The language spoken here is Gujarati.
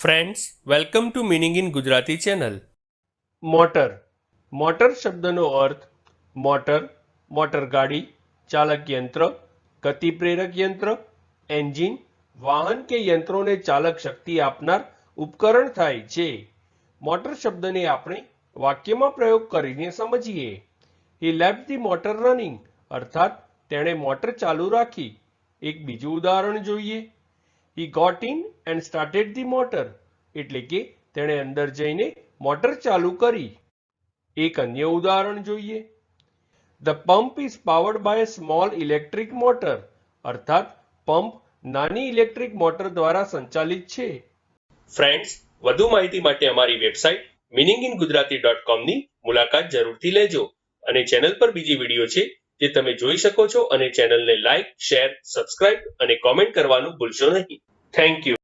Friends welcome to meaning in Gujarati channel motor motor શબ્દનો અર્થ મોટર મોટર ગાડી, ચાલક યંત્ર, ગતિ પ્રેરક યંત્ર એન્જિન વાહન કે યંત્રોને ચાલક શક્તિ આપનાર ઉપકરણ થાય છે. મોટર શબ્દને આપણે વાક્યમાં પ્રયોગ કરીને સમજીએ. He left the motor running અર્થાત, તેણે મોટર ચાલુ રાખી. એક બીજું ઉદાહરણ જોઈએ. He got in and started the motor એટલે કે તેણે અંદર જઈને મોટર ચાલુ કરી. એક અન્ય ઉદાહરણ જોઈએ. The pump is powered by small electric motor અર્થાત પંપ નાની ઇલેક્ટ્રિક મોટર દ્વારા સંચાલિત છે. ફ્રેન્ડ્સ વધુ માહિતી માટે અમારી website meaning in Gujarati dot કોમની મુલાકાત જરૂરથી લેજો. અને ચેનલ પર બીજી વીડિયો છે જે તમે જોઈ શકો છો. અને ચેનલને લાઇક શેર સબસ્ક્રાઇબ અને કોમેન્ટ કરવાનું ભૂલશો નહીં. thank you.